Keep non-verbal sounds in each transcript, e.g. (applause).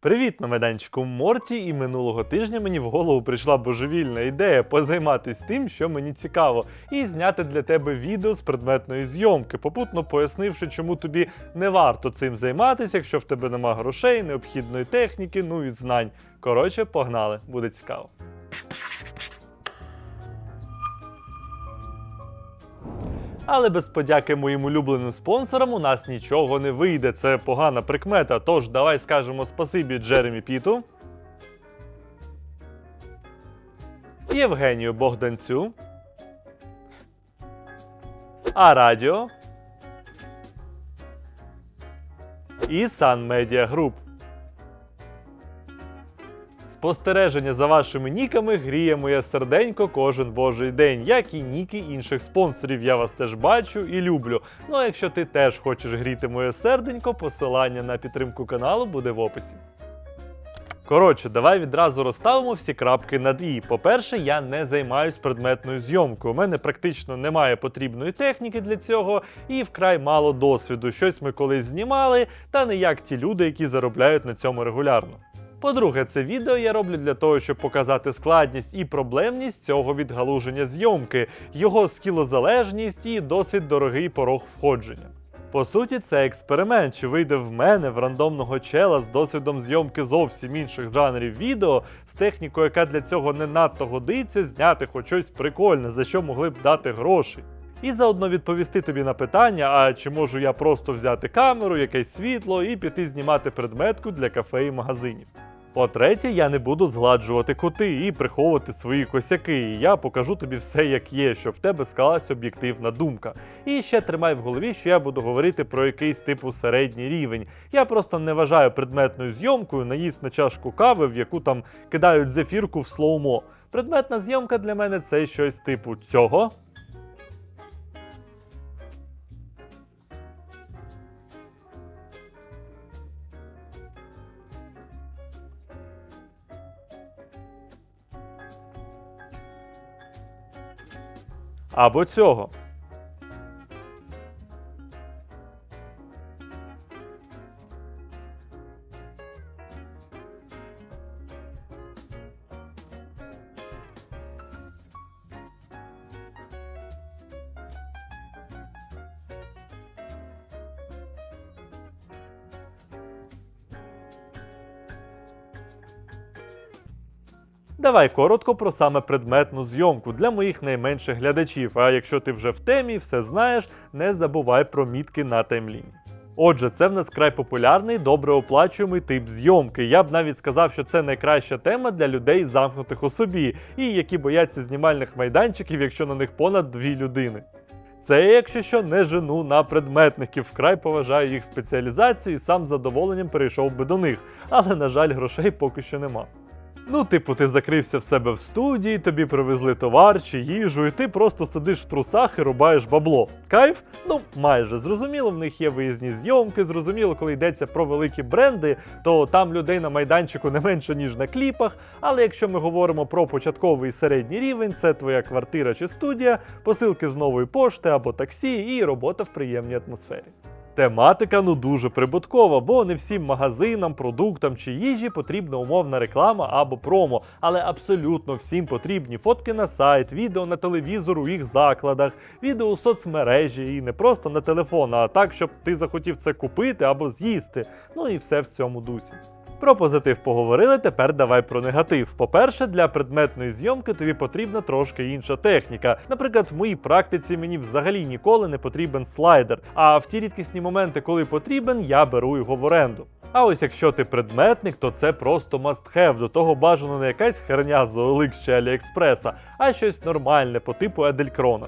Привіт на майданчику Морті, і минулого тижня мені в голову прийшла божевільна ідея позайматись тим, що мені цікаво, і зняти для тебе відео з предметної зйомки, попутно пояснивши, чому тобі не варто цим займатися, якщо в тебе нема грошей, необхідної техніки, ну і знань. Коротше, погнали, буде цікаво. Але без подяки моїм улюбленим спонсорам у нас нічого не вийде. Це погана прикмета. Тож давай скажемо спасибі Джеремі Піту, Євгенію Богданцю, А Радіо і Sun Media Group. Спостереження за вашими ніками гріє моє серденько кожен божий день, як і ніки інших спонсорів. Я вас теж бачу і люблю. Ну а якщо ти теж хочеш гріти моє серденько, посилання на підтримку каналу буде в описі. Коротше, давай відразу розставимо всі крапки над і. По-перше, я не займаюсь предметною зйомкою. У мене практично немає потрібної техніки для цього і вкрай мало досвіду. Щось ми колись знімали, та не як ті люди, які заробляють на цьому регулярно. По-друге, це відео я роблю для того, щоб показати складність і проблемність цього відгалуження зйомки, його скілозалежність і досить дорогий порог входження. По суті, це експеримент, чи вийде в мене в рандомного чела з досвідом зйомки зовсім інших жанрів відео, з технікою, яка для цього не надто годиться, зняти хоч щось прикольне, за що могли б дати гроші. І заодно відповісти тобі на питання, а чи можу я просто взяти камеру, якесь світло і піти знімати предметку для кафе і магазинів. По-третє, я не буду згладжувати кути і приховувати свої косяки. І я покажу тобі все як є, щоб в тебе склалась об'єктивна думка. І ще тримай в голові, що я буду говорити про якийсь типу середній рівень. Я просто не вважаю предметною зйомкою наїзд на чашку кави, в яку там кидають зефірку в слоумо. Предметна зйомка для мене це щось типу цього. Або цього. Давай коротко про саме предметну зйомку для моїх найменших глядачів. А якщо ти вже в темі, все знаєш, не забувай про мітки на таймліні. Отже, це в нас край популярний, добре оплачуємий тип зйомки. Я б навіть сказав, що це найкраща тема для людей, замкнутих у собі, і які бояться знімальних майданчиків, якщо на них понад дві людини. Це, якщо що, не жену на предметників, вкрай поважаю їх спеціалізацію і сам з задоволенням перейшов би до них, але, на жаль, грошей поки що нема. Ну, типу, ти закрився в себе в студії, тобі привезли товар чи їжу, і ти просто сидиш в трусах і рубаєш бабло. Кайф? Ну, майже зрозуміло, в них є виїзні зйомки. Зрозуміло, коли йдеться про великі бренди, то там людей на майданчику не менше, ніж на кліпах. Але якщо ми говоримо про початковий і середній рівень, це твоя квартира чи студія, посилки з нової пошти або таксі, і робота в приємній атмосфері. Тематика ну дуже прибуткова, бо не всім магазинам, продуктам чи їжі потрібна умовна реклама або промо, але абсолютно всім потрібні фотки на сайт, відео на телевізор у їх закладах, відео у соцмережі і не просто на телефон, а так, щоб ти захотів це купити або з'їсти. Ну і все в цьому дусі. Про позитив поговорили, тепер давай про негатив. По-перше, для предметної зйомки тобі потрібна трошки інша техніка. Наприклад, в моїй практиці мені взагалі ніколи не потрібен слайдер. А в ті рідкісні моменти, коли потрібен, я беру його в оренду. А ось якщо ти предметник, то це просто must have. До того бажано не якась херня з OLX чи Аліекспреса, а щось нормальне по типу Еделькрона.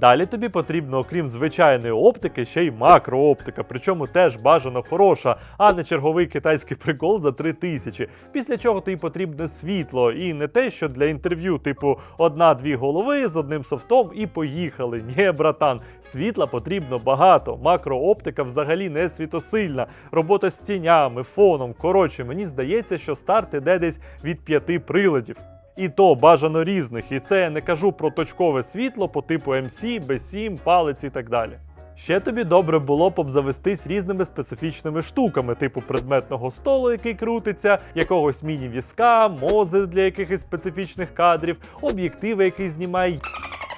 Далі тобі потрібно, окрім звичайної оптики, ще й макрооптика, причому теж бажано хороша, а не черговий китайський прикол за 3 тисячі. Після чого тобі потрібне світло, і не те, що для інтерв'ю, типу, одна-дві голови з одним софтом і поїхали. Ні, братан, світла потрібно багато. Макрооптика взагалі не світосильна. Робота з тінями, фоном. Коротше, мені здається, що старт іде десь від п'яти приладів. І то бажано різних. І це я не кажу про точкове світло по типу MC, B7, палець і так далі. Ще тобі добре було б обзавестись різними специфічними штуками, типу предметного столу, який крутиться, якогось міні-візка, мози для якихось специфічних кадрів, об'єктиви, який знімає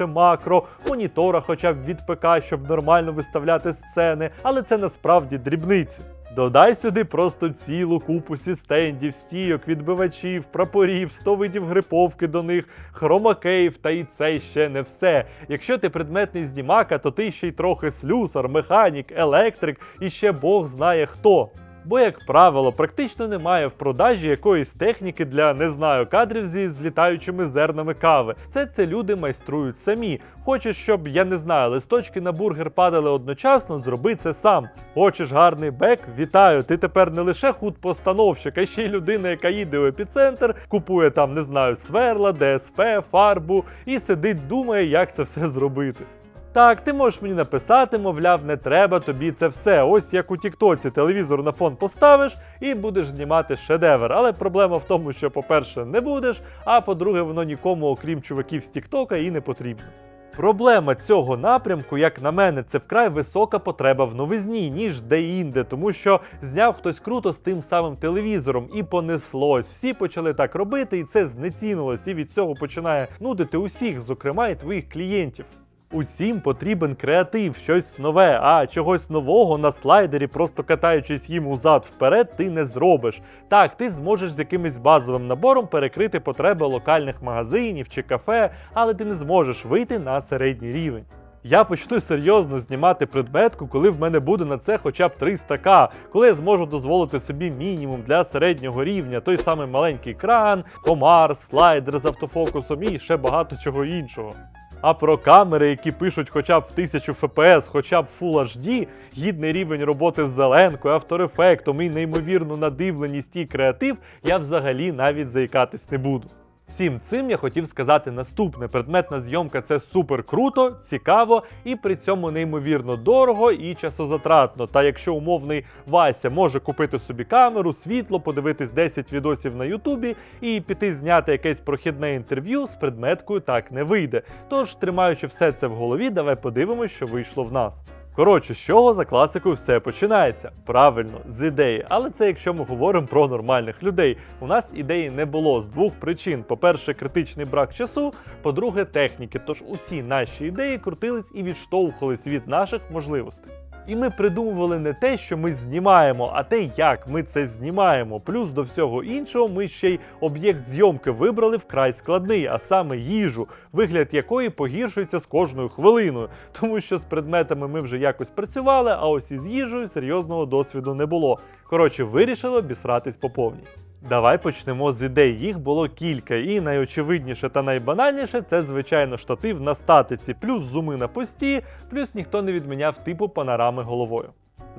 макро, монітора, хоча б від ПК, щоб нормально виставляти сцени, але це насправді дрібниці. Додай сюди просто цілу купу сістендів, стійок, відбивачів, прапорів, 100 видів гриповки до них, хромакеїв, та і це ще не все. Якщо ти предметний знімака, то ти ще й трохи слюсар, механік, електрик і ще Бог знає хто. Бо, як правило, практично немає в продажі якоїсь техніки для не знаю кадрів зі злітаючими зернами кави. Це те люди майструють самі. Хочеш, щоб я не знаю, листочки на бургер падали одночасно, зроби це сам. Хочеш гарний бек? Вітаю! Ти тепер не лише худ-постановщик, а ще й людина, яка їде у епіцентр, купує там, не знаю, сверла, ДСП, фарбу і сидить, думає, як це все зробити. Так, ти можеш мені написати, мовляв, не треба тобі це все. Ось як у Тіктоці телевізор на фон поставиш і будеш знімати шедевр. Але проблема в тому, що, по-перше, не будеш, а по-друге, воно нікому, окрім чуваків з Тіктока, і не потрібно. Проблема цього напрямку, як на мене, це вкрай висока потреба в новизні, ніж де-інде, тому що зняв хтось круто з тим самим телевізором і понеслось. Всі почали так робити, і це знецінилось, і від цього починає нудити усіх, зокрема і твоїх клієнтів. Усім потрібен креатив, щось нове, а чогось нового на слайдері, просто катаючись їм узад вперед, ти не зробиш. Так, ти зможеш з якимось базовим набором перекрити потреби локальних магазинів чи кафе, але ти не зможеш вийти на середній рівень. Я почну серйозно знімати предметку, коли в мене буде на це хоча б 300к, коли я зможу дозволити собі мінімум для середнього рівня, той самий маленький кран, комар, слайдер з автофокусом і ще багато чого іншого. А про камери, які пишуть хоча б в 1000 FPS, хоча б Full HD, гідний рівень роботи з зеленкою, авторефектом і неймовірну надивленість і креатив, я взагалі навіть заїкатись не буду. Всім цим я хотів сказати наступне: предметна зйомка це супер круто, цікаво і при цьому неймовірно дорого і часозатратно. Та якщо умовний Вася може купити собі камеру, світло, подивитись 10 відосів на Ютубі і піти зняти якесь прохідне інтерв'ю з предметкою так не вийде. Тож, тримаючи все це в голові, давай подивимось, що вийшло в нас. Коротше, з чого за класикою все починається? Правильно, з ідеї. Але це якщо ми говоримо про нормальних людей. У нас ідеї не було з двох причин: по-перше, критичний брак часу, по-друге, техніки. Тож усі наші ідеї крутились і відштовхувались від наших можливостей. І ми придумували не те, що ми знімаємо, а те, як ми це знімаємо. Плюс до всього іншого, ми ще й об'єкт зйомки вибрали вкрай складний, а саме їжу, вигляд якої погіршується з кожною хвилиною, тому що з предметами ми вже якось працювали, а ось із їжею серйозного досвіду не було. Коротше, вирішили обісратись по повній. Давай почнемо з ідей. Їх було кілька, і найочевидніше та найбанальніше це, звичайно, штатив на статиці, плюс зуми на пості, плюс ніхто не відміняв типу панорами головою.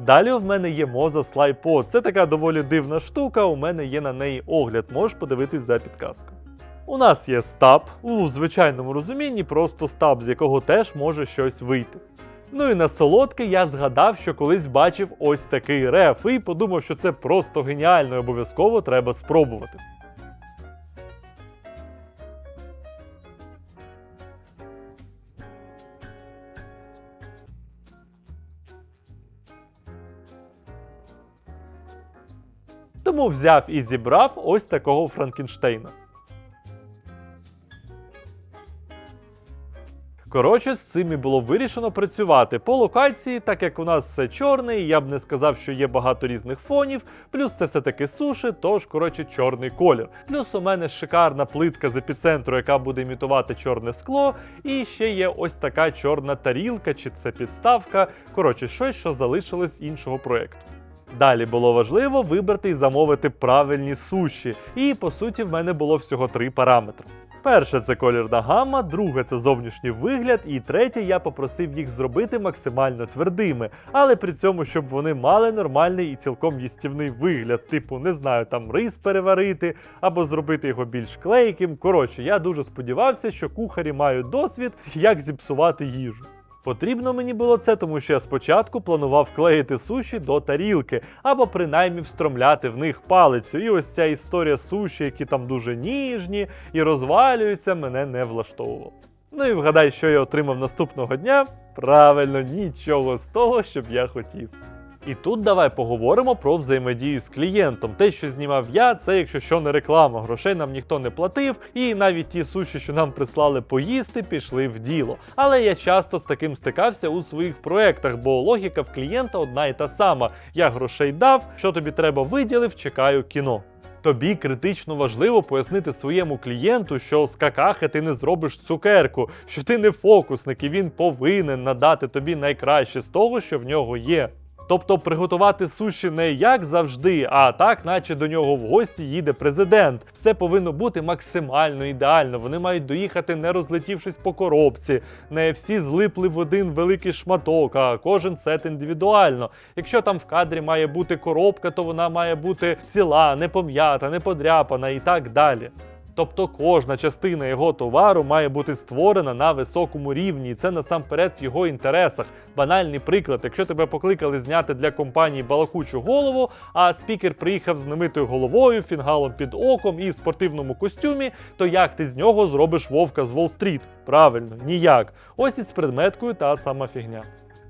Далі в мене є Moza SlidePod. Це така доволі дивна штука, у мене є на неї огляд, можеш подивитись за підказкою. У нас є стаб, у звичайному розумінні, просто стаб, з якого теж може щось вийти. Ну і на солодке я згадав, що колись бачив ось такий реф, і подумав, що це просто геніально і обов'язково треба спробувати. Тому взяв і зібрав ось такого Франкенштейна. Коротше, з цим і було вирішено працювати по локації, так як у нас все чорне, і я б не сказав, що є багато різних фонів. Плюс це все таки суші, тож коротше чорний колір. Плюс у мене шикарна плитка з епіцентру, яка буде імітувати чорне скло. І ще є ось така чорна тарілка, чи це підставка. Коротше, щось, що залишилось іншого проєкту. Далі було важливо вибрати і замовити правильні суші. І по суті, в мене було всього три параметри. Перше це колірна гама, друге це зовнішній вигляд, і третє я попросив їх зробити максимально твердими, але при цьому, щоб вони мали нормальний і цілком їстівний вигляд, типу, не знаю, там рис переварити або зробити його більш клейким. Коротше, я дуже сподівався, що кухарі мають досвід, як зіпсувати їжу. Потрібно мені було це, тому що я спочатку планував клеїти суші до тарілки, або принаймні встромляти в них палицю. І ось ця історія суші, які там дуже ніжні і розвалюються, мене не влаштовувала. Ну і вгадай, що я отримав наступного дня. Правильно, нічого з того, щоб я хотів. І тут давай поговоримо про взаємодію з клієнтом. Те, що знімав я, це якщо що не реклама, грошей нам ніхто не платив, і навіть ті суші, що нам прислали поїсти, пішли в діло. Але я часто з таким стикався у своїх проектах, бо логіка в клієнта одна і та сама: я грошей дав, що тобі треба виділив, чекаю кіно. Тобі критично важливо пояснити своєму клієнту, що з какахи ти не зробиш цукерку, що ти не фокусник і він повинен надати тобі найкраще з того, що в нього є. Тобто приготувати суші не як завжди, а так, наче до нього в гості їде президент. Все повинно бути максимально ідеально. Вони мають доїхати, не розлетівшись по коробці, не всі злипли в один великий шматок, а кожен сет індивідуально. Якщо там в кадрі має бути коробка, то вона має бути ціла, не пом'ята, не подряпана і так далі. Тобто кожна частина його товару має бути створена на високому рівні, і це насамперед в його інтересах. Банальний приклад, якщо тебе покликали зняти для компанії балакучу голову, а спікер приїхав з немитою головою, фінгалом під оком і в спортивному костюмі, то як ти з нього зробиш вовка з Уолл-стріт? Правильно, ніяк. Ось із предметкою та сама фігня.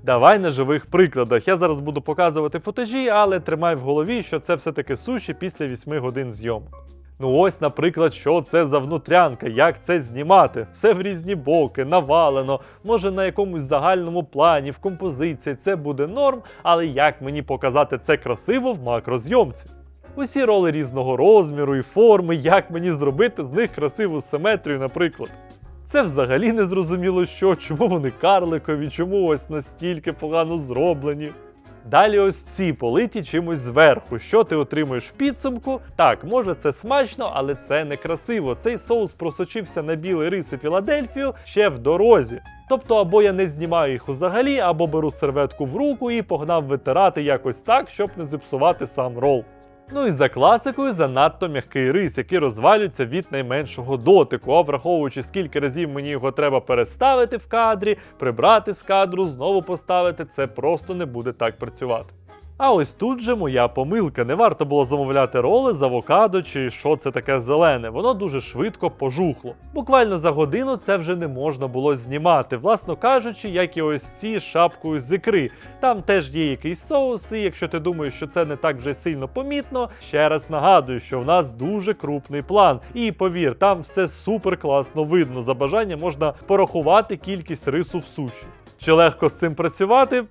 Давай на живих прикладах. Я зараз буду показувати футажі, але тримай в голові, що це все-таки суші після 8 годин зйомок. Ну ось, наприклад, що це за внутрянка, як це знімати. Все в різні боки, навалено, може на якомусь загальному плані, в композиції це буде норм, але як мені показати це красиво в макрозйомці? Усі роли різного розміру і форми, як мені зробити з них красиву симетрію, наприклад. Це взагалі не зрозуміло що, чому вони карликові, чому ось настільки погано зроблені. Далі ось ці политі чимось зверху. Що ти отримуєш в підсумку? Так, може це смачно, але це не красиво. Цей соус просочився на білий рис Філадельфію ще в дорозі. Тобто, або я не знімаю їх взагалі, або беру серветку в руку і погнав витирати якось так, щоб не зіпсувати сам рол. Ну і за класикою занадто м'який рис, який розвалюється від найменшого дотику. А враховуючи, скільки разів мені його треба переставити в кадрі, прибрати з кадру, знову поставити, це просто не буде так працювати. А ось тут же моя помилка. Не варто було замовляти роли з авокадо чи що це таке зелене. Воно дуже швидко пожухло. Буквально за годину це вже не можна було знімати, власно кажучи, як і ось ці з шапкою з ікри. Там теж є якийсь соус, і якщо ти думаєш, що це не так вже сильно помітно, ще раз нагадую, що в нас дуже крупний план. І повір, там все супер класно видно. За бажання можна порахувати кількість рису в суші. Чи легко з цим працювати?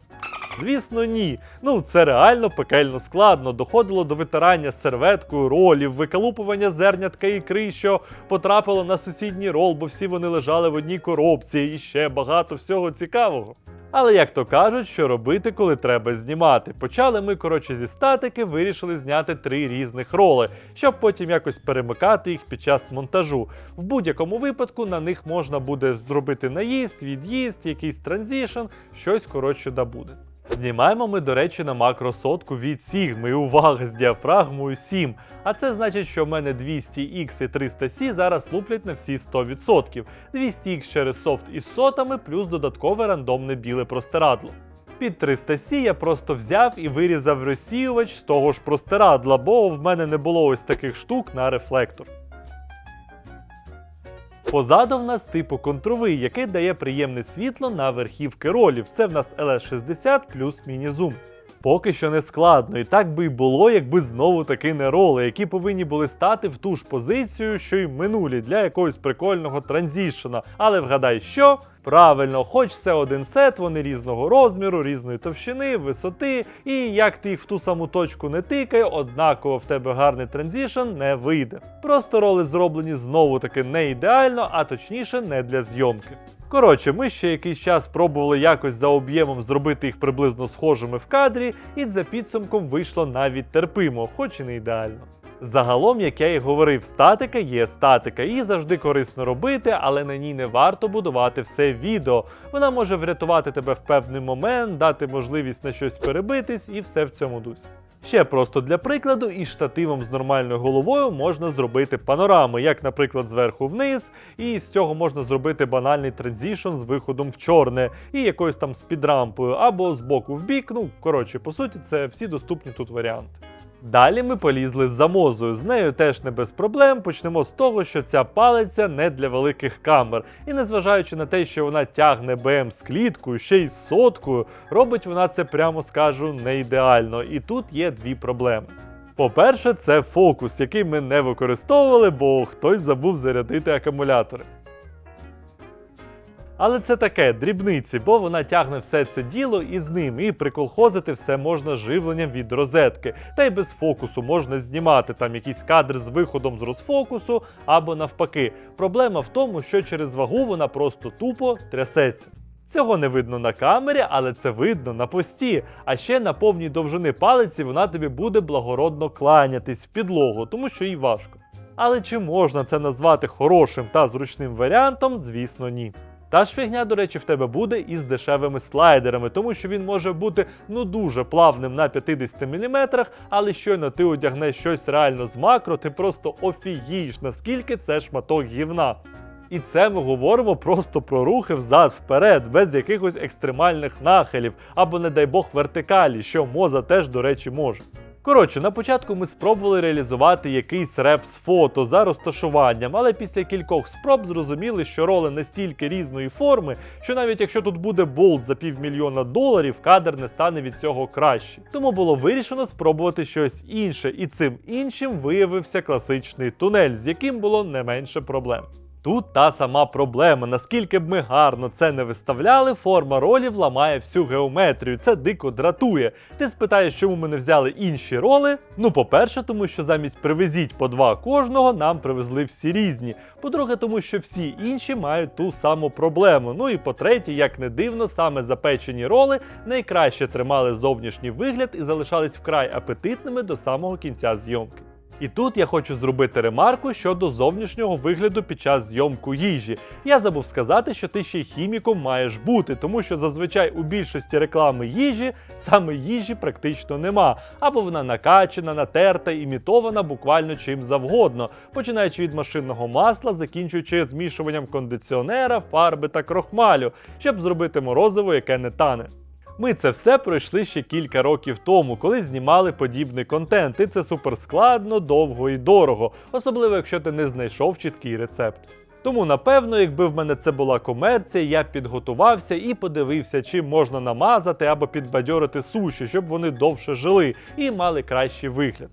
Звісно, ні. Ну це реально пекельно складно. Доходило до витирання серветкою ролів, викалупування зернятка ікри, що потрапило на сусідній рол, бо всі вони лежали в одній коробці, і ще багато всього цікавого. Але як то кажуть, що робити, коли треба знімати? Почали ми, коротше, зі статики, вирішили зняти три різних роли, щоб потім якось перемикати їх під час монтажу. В будь-якому випадку на них можна буде зробити наїзд, від'їзд, якийсь транзішн, щось коротше да. Знімаємо ми, до речі, на макросотку від Sigma, і увага з діафрагмою 7. А це значить, що в мене 200X і 300C зараз луплять на всі 100%. 200X через софт із сотами, плюс додаткове рандомне біле простирадло. Під 300C я просто взяв і вирізав розсіювач з того ж простирадла, бо в мене не було ось таких штук на рефлектор. Позаду в нас типу контровий, який дає приємне світло на верхівки ролів. Це в нас LS60 плюс міні-зум. Поки що не складно, і так би й було, якби знову таки не роли, які повинні були стати в ту ж позицію, що й минулі для якогось прикольного транзішена. Але вгадай, що? Правильно, хоч це один сет, вони різного розміру, різної товщини, висоти, і як ти їх в ту саму точку не тикай, однаково в тебе гарний транзішн не вийде. Просто роли зроблені знову таки не ідеально, а точніше не для зйомки. Коротше, ми ще якийсь час пробували якось за об'ємом зробити їх приблизно схожими в кадрі, і за підсумком вийшло навіть терпимо, хоч і не ідеально. Загалом, як я і говорив, статика є статика, її завжди корисно робити, але на ній не варто будувати все відео. Вона може врятувати тебе в певний момент, дати можливість на щось перебитись і все в цьому дусі. Ще просто для прикладу, із штативом з нормальною головою можна зробити панорами, як, наприклад, зверху вниз, і з цього можна зробити банальний транзішн з виходом в чорне, і якоюсь там спідрампою, або з боку в бік. Ну, коротше, по суті, це всі доступні тут варіанти. Далі ми полізли за мозою. З нею теж не без проблем. Почнемо з того, що ця палиця не для великих камер. І незважаючи на те, що вона тягне БМ з кліткою, ще й соткою, робить вона це, прямо скажу, не ідеально. І тут є дві проблеми. По-перше, це фокус, який ми не використовували, бо хтось забув зарядити акумулятори. Але це таке дрібниці, бо вона тягне все це діло і з ним, і приколхозити все можна живленням від розетки. Та й без фокусу можна знімати там якийсь кадр з виходом з розфокусу або навпаки. Проблема в тому, що через вагу вона просто тупо трясеться. Цього не видно на камері, але це видно на пості. А ще на повній довжини палиці вона тобі буде благородно кланятись в підлогу, тому що їй важко. Але чи можна це назвати хорошим та зручним варіантом? Звісно, ні. Та ж фігня, до речі, в тебе буде і з дешевими слайдерами, тому що він може бути ну дуже плавним на 50 мм, але щойно ти одягнеш щось реально з макро, ти просто офігієш, наскільки це шматок гівна. І це ми говоримо просто про рухи взад-вперед, без якихось екстремальних нахилів, або, не дай Бог, вертикалі, що моза теж, до речі, може. Коротше, на початку ми спробували реалізувати якийсь реп з фото за розташуванням, але після кількох спроб зрозуміли, що роли настільки різної форми, що навіть якщо тут буде болт за півмільйона доларів, кадр не стане від цього краще. Тому було вирішено спробувати щось інше, і цим іншим виявився класичний тунель, з яким було не менше проблем. Тут та сама проблема. Наскільки б ми гарно це не виставляли, форма ролів ламає всю геометрію. Це дико дратує. Ти спитаєш, чому ми не взяли інші роли? Ну, по-перше, тому що замість привезіть по два кожного, нам привезли всі різні. По-друге, тому що всі інші мають ту саму проблему. Ну і по-третє, як не дивно, саме запечені роли найкраще тримали зовнішній вигляд і залишались вкрай апетитними до самого кінця зйомки. І тут я хочу зробити ремарку щодо зовнішнього вигляду під час зйомку їжі. Я забув сказати, що ти ще й хіміком маєш бути, тому що зазвичай у більшості реклами їжі саме їжі практично нема. Або вона накачана, натерта, імітована буквально чим завгодно, починаючи від машинного масла, закінчуючи змішуванням кондиціонера, фарби та крохмалю, щоб зробити морозиво, яке не тане. Ми це все пройшли ще кілька років тому, коли знімали подібний контент, і це супер складно, довго і дорого, особливо якщо ти не знайшов чіткий рецепт. Тому, напевно, якби в мене це була комерція, я б підготувався і подивився, чим можна намазати або підбадьорити суші, щоб вони довше жили і мали кращий вигляд.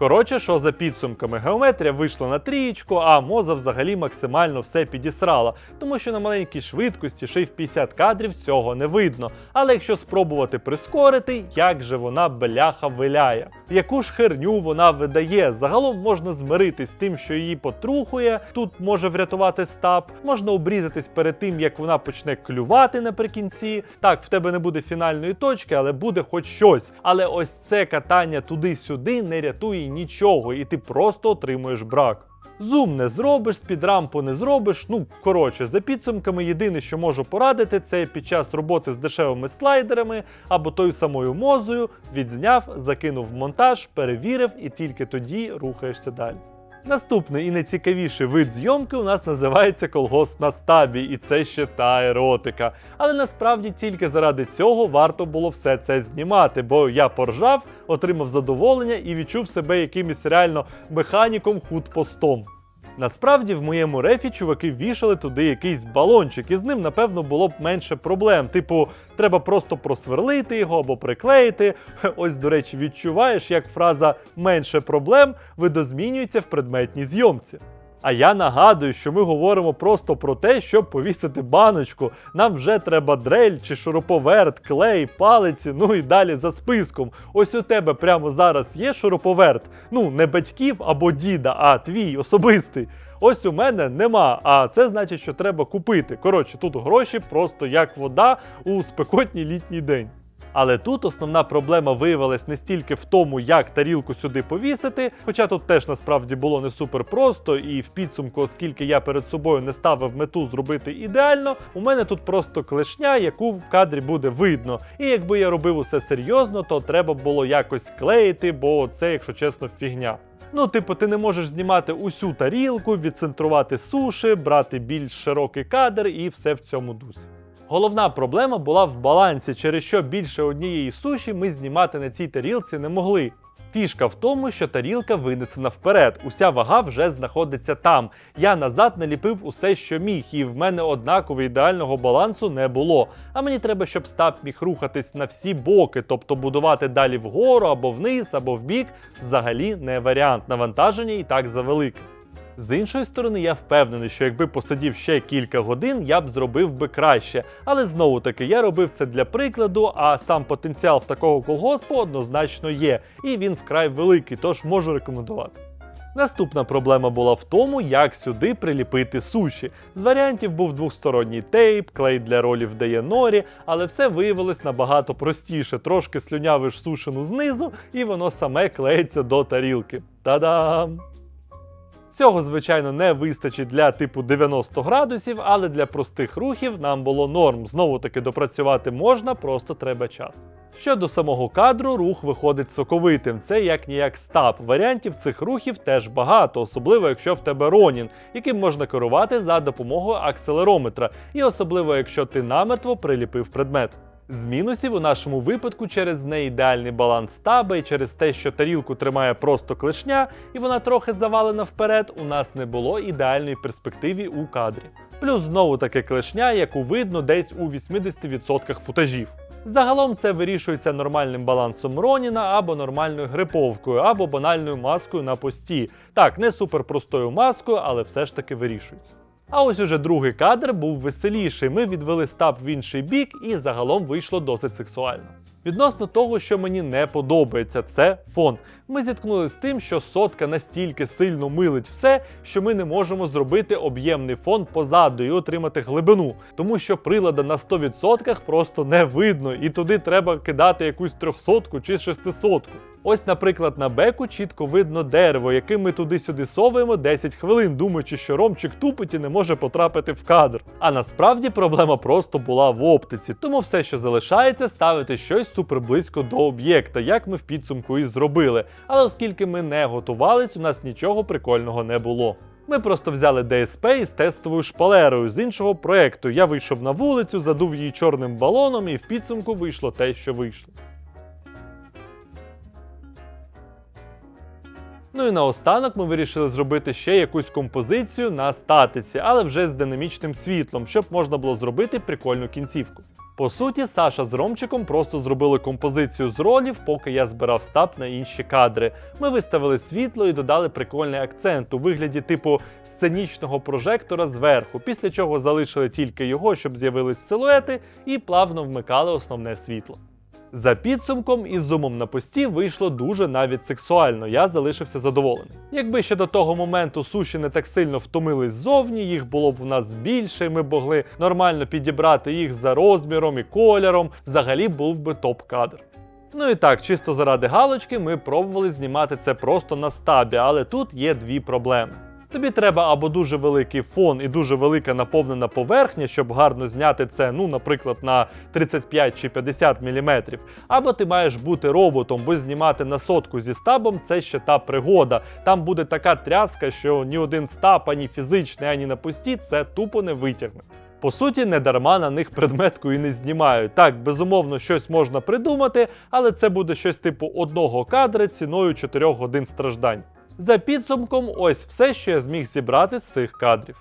Коротше, що за підсумками, геометрія вийшла на трієчку, а моза взагалі максимально все підісрала, тому що на маленькій швидкості ще й в 50 кадрів цього не видно. Але якщо спробувати прискорити, як же вона бляха виляє. Яку ж херню вона видає? Загалом можна змиритись з тим, що її потрухує, тут може врятувати стаб, можна обрізатись перед тим, як вона почне клювати наприкінці. Так, в тебе не буде фінальної точки, але буде хоч щось. Але ось це катання туди-сюди не рятує нічого, і ти просто отримуєш брак. Зум не зробиш, спідрампу не зробиш. Ну, коротше, за підсумками, єдине, що можу порадити, це під час роботи з дешевими слайдерами або тою самою мозою відзняв, закинув в монтаж, перевірив і тільки тоді рухаєшся далі. Наступний і найцікавіший вид зйомки у нас називається колгосп на стабі, і це ще та еротика. Але насправді тільки заради цього варто було все це знімати, бо я поржав, отримав задоволення і відчув себе якимось реально механіком худпостом. Насправді в моєму рефі чуваки вішали туди якийсь балончик, і з ним, напевно, було б менше проблем. Типу, треба просто просверлити його або приклеїти. Ось, до речі, відчуваєш, як фраза менше проблем видозмінюється в предметній зйомці. А я нагадую, що ми говоримо просто про те, щоб повісити баночку. Нам вже треба дрель чи шуруповерт, клей, палиці, ну і далі за списком. Ось у тебе прямо зараз є шуруповерт. Ну, не батьків або діда, а твій особистий. Ось у мене нема, а це значить, що треба купити. Коротше, тут гроші просто як вода у спекотній літній день. Але тут основна проблема виявилась не стільки в тому, як тарілку сюди повісити, хоча тут теж насправді було не супер просто, і в підсумку, оскільки я перед собою не ставив мету зробити ідеально, у мене тут просто клешня, яку в кадрі буде видно. І якби я робив усе серйозно, то треба було якось клеїти, бо це, якщо чесно, фігня. Ну, типу, ти не можеш знімати усю тарілку, відцентрувати суші, брати більш широкий кадр і все в цьому дусі. Головна проблема була в балансі, через що більше однієї суші ми знімати на цій тарілці не могли. Фішка в тому, що тарілка винесена вперед, уся вага вже знаходиться там. Я назад наліпив усе, що міг, і в мене однаково ідеального балансу не було. А мені треба, щоб стап міг рухатись на всі боки, тобто будувати далі вгору або вниз, або вбік, взагалі не варіант. Навантаження і так завелике. З іншої сторони, я впевнений, що якби посидів ще кілька годин, я б зробив би краще. Але знову таки я робив це для прикладу, а сам потенціал в такого колгоспу однозначно є, і він вкрай великий, тож можу рекомендувати. Наступна проблема була в тому, як сюди приліпити суші. З варіантів був двосторонній тейп, клей для ролів дає норі, але все виявилось набагато простіше. Трошки слюнявиш сушину знизу, і воно саме клеїться до тарілки. Та-дам! Цього, звичайно, не вистачить для типу 90 градусів, але для простих рухів нам було норм. Знову таки допрацювати можна, просто треба час. Щодо самого кадру, рух виходить соковитим. Це як ніяк стаб. Варіантів цих рухів теж багато, особливо якщо в тебе Ронін, яким можна керувати за допомогою акселерометра, і особливо якщо ти намертво приліпив предмет. З мінусів у нашому випадку через неідеальний баланс стаба і через те, що тарілку тримає просто клешня, і вона трохи завалена вперед, у нас не було ідеальної перспективи у кадрі. Плюс знову таки клешня, яку видно десь у 80% футажів. Загалом це вирішується нормальним балансом Роніна або нормальною гриповкою, або банальною маскою на пості. Так, не суперпростою маскою, але все ж таки вирішується. А ось уже другий кадр був веселіший. Ми відвели стаб в інший бік, і загалом вийшло досить сексуально. Відносно того, що мені не подобається, це фон. Ми зіткнулися з тим, що сотка настільки сильно милить все, що ми не можемо зробити об'ємний фон позаду і отримати глибину, тому що прилада на 100% просто не видно, і туди треба кидати якусь трьохсотку чи шестисотку. Ось, наприклад, на беку чітко видно дерево, яке ми туди-сюди совуємо 10 хвилин, думаючи, що ромчик тупить і не може потрапити в кадр. А насправді проблема просто була в оптиці, тому все, що залишається, ставити щось суперблизько до об'єкта, як ми в підсумку і зробили. Але оскільки ми не готувались, у нас нічого прикольного не було. Ми просто взяли ДСП із тестовою шпалерою з іншого проекту. Я вийшов на вулицю, задув її чорним балоном, і в підсумку вийшло те, що вийшло. Ну і наостанок ми вирішили зробити ще якусь композицію на статиці, але вже з динамічним світлом, щоб можна було зробити прикольну кінцівку. По суті, Саша з Ромчиком просто зробили композицію з ролів, поки я збирав стаб на інші кадри. Ми виставили світло і додали прикольний акцент у вигляді типу сценічного прожектора зверху, після чого залишили тільки його, щоб з'явились силуети, і плавно вмикали основне світло. За підсумком і зумом на пості вийшло дуже навіть сексуально, я залишився задоволений. Якби ще до того моменту суші не так сильно втомились ззовні, їх було б в нас більше, і ми могли нормально підібрати їх за розміром і кольором, взагалі був би топ-кадр. Ну і так, чисто заради галочки, ми пробували знімати це просто на стабі, але тут є дві проблеми. Тобі треба або дуже великий фон і дуже велика наповнена поверхня, щоб гарно зняти це, ну, наприклад, на 35 чи 50 мм, або ти маєш бути роботом, бо знімати на сотку зі стабом це ще та пригода. Там буде така тряска, що ні один стаб, ані фізичний, ані на пості це тупо не витягне. По суті, не дарма на них предметку і не знімають. Так, безумовно, щось можна придумати, але це буде щось типу одного кадра ціною 4 годин страждань. За підсумком, ось все, що я зміг зібрати з цих кадрів.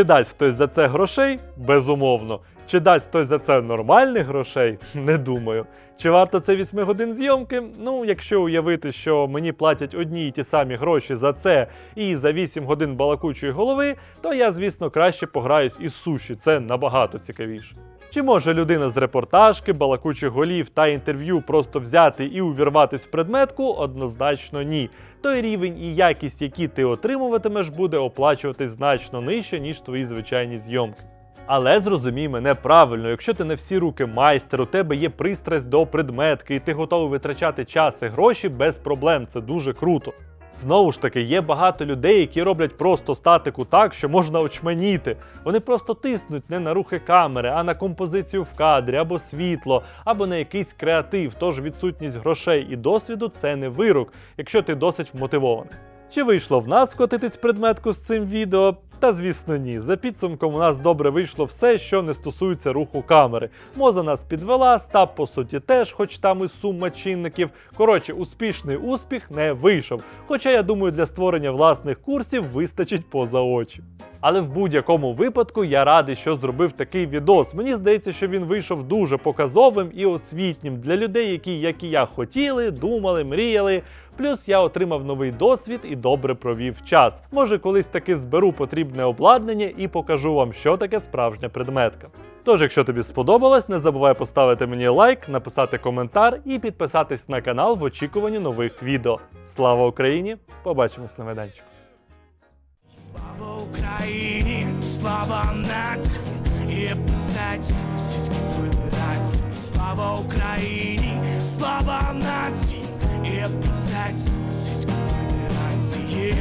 Чи дасть хтось за це грошей? Безумовно. Чи дасть хтось за це нормальних грошей? (laughs) Не думаю. Чи варто це 8 годин зйомки? Ну, якщо уявити, що мені платять одні й ті самі гроші за це і за 8 годин балакучої голови, то я, звісно, краще пограюсь із суші. Це набагато цікавіше. Чи може людина з репортажки, балакучих голів та інтерв'ю просто взяти і увірватись в предметку? Однозначно ні. Той рівень і якість, які ти отримуватимеш, буде оплачуватись значно нижче, ніж твої звичайні зйомки. Але зрозумій мене правильно, якщо ти на всі руки майстер, у тебе є пристрасть до предметки, і ти готовий витрачати час і гроші без проблем. Це дуже круто. Знову ж таки, є багато людей, які роблять просто статику так, що можна очманіти. Вони просто тиснуть не на рухи камери, а на композицію в кадрі, або світло, або на якийсь креатив. Тож відсутність грошей і досвіду це не вирок, якщо ти досить вмотивований. Чи вийшло в нас котитись предметку з цим відео? Та звісно, ні. За підсумком у нас добре вийшло все, що не стосується руху камери. Моза нас підвела, стаб по суті теж, хоч там і сума чинників. Коротше, успішний успіх не вийшов. Хоча я думаю, для створення власних курсів вистачить поза очі. Але в будь-якому випадку я радий, що зробив такий відос. Мені здається, що він вийшов дуже показовим і освітнім для людей, які, як і я, хотіли, думали, мріяли. Плюс я отримав новий досвід і добре провів час. Може, колись таки зберу потрібне обладнання і покажу вам, що таке справжня предметка. Тож, якщо тобі сподобалось, не забувай поставити мені лайк, написати коментар і підписатись на канал в очікуванні нових відео. Слава Україні! Побачимось на майданчику. Слава Україні, слава нації, і писать Російській Федерації. Слава Україні, слава нації, і писать Російській Федерації.